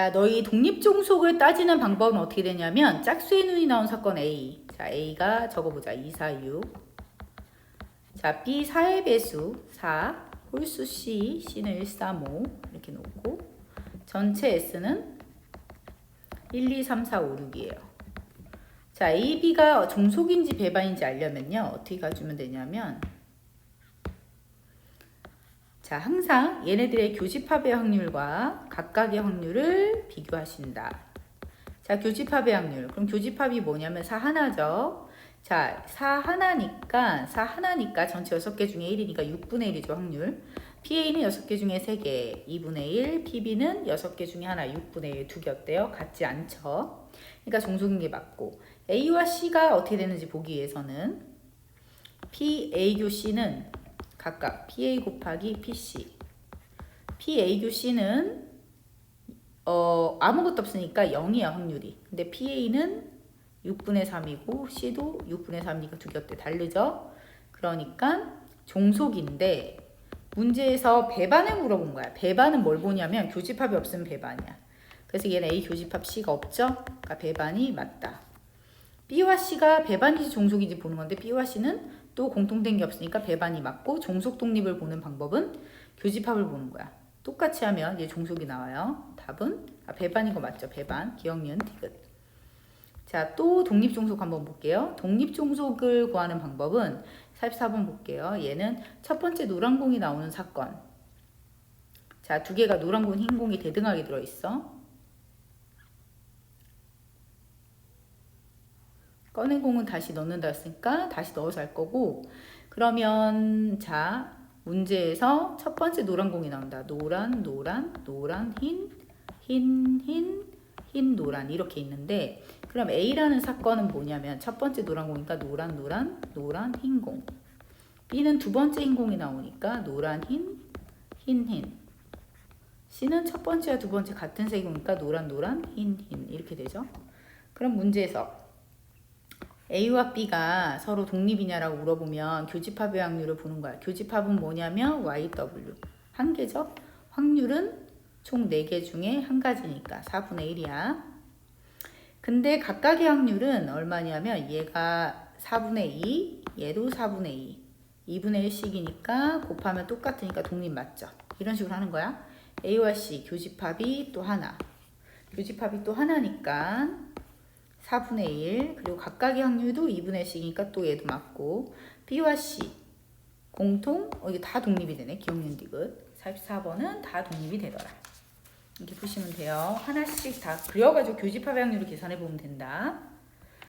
자, 너희 독립종속을 따지는 방법은 어떻게 되냐면 짝수의 눈이 나온 사건 A. 자, A가 적어보자. 2, 4, 6. 자, B 4의 배수 4. 홀수 C, C는 1, 3, 5 이렇게 놓고 전체 S는 1, 2, 3, 4, 5, 6이에요. 자, A, B가 종속인지 배반인지 알려면요. 어떻게 가주면 되냐면 자, 항상 얘네들의 교집합의 확률과 각각의 확률을 비교하신다. 자, 교집합의 확률. 그럼 교집합이 뭐냐면 4 하나죠. 자, 4 하나니까 4 하나니까 전체 6개 중에 1이니까 6분의 1이죠, 확률. PA는 6개 중에 3개, 2분의 1, PB는 6개 중에 하나, 6분의 1, 2개 어때요? 같지 않죠? 그러니까 종속인 게 맞고 A와 C가 어떻게 되는지 보기 위해서는 PA 교 C는 각각 PA 곱하기 PC PA 교 C는 어, 아무것도 없으니까 0이야 확률이. 근데 PA는 6분의 3이고 C도 6분의 3이니까 두개 어때? 다르죠? 그러니까 종속인데 문제에서 배반을 물어본 거야. 배반은 뭘 보냐면 교집합이 없으면 배반이야. 그래서 얘는 A 교집합 C가 없죠? 그러니까 배반이 맞다. B와 C가 배반인지 종속인지 보는 건데 B와 C는 또 공통된 게 없으니까 배반이 맞고 종속 독립을 보는 방법은 교집합을 보는 거야. 똑같이 하면 얘 종속이 나와요. 답은 아, 배반인 거 맞죠? 배반. 기억, 니은, 디귿. 자, 또 독립 종속 한번 볼게요. 독립 종속을 구하는 방법은 44번 볼게요. 얘는 첫 번째 노란 공이 나오는 사건. 자, 두 개가 노란 공, 흰 공이 대등하게 들어 있어. 꺼낸 공은 다시 넣는다 했으니까 다시 넣어서 할 거고. 그러면 자 문제에서 첫 번째 노란 공이 나온다. 노란 노란 노란 흰 흰, 흰, 흰, 노란 이렇게 있는데 그럼 A라는 사건은 뭐냐면 첫 번째 노란 공이니까 노란 노란 노란 흰 공. B는 두 번째 흰 공이 나오니까 노란 흰 흰, 흰. C는 첫 번째와 두 번째 같은 색이니까 노란 노란 흰, 흰. 이렇게 되죠? 그럼 문제에서 A와 B가 서로 독립이냐라고 물어보면 교집합의 확률을 보는 거야. 교집합은 뭐냐면 YW. 한 개죠? 확률은 총 4개 중에 한 가지니까 4분의 1이야. 근데 각각의 확률은 얼마냐면 얘가 4분의 2, 얘도 4분의 2. 2분의 1씩이니까 곱하면 똑같으니까 독립 맞죠? 이런 식으로 하는 거야. A와 C 교집합이 또 하나. 교집합이 또 하나니까 4분의 1 그리고 각각의 확률도 2분의 1씩이니까 또 얘도 맞고 B와 C 공통 어, 이게 다 독립이 되네 기억년 디귿 44번은 다 독립이 되더라. 이렇게 보시면 돼요. 하나씩 다 그려가지고 교집합의 확률을 계산해 보면 된다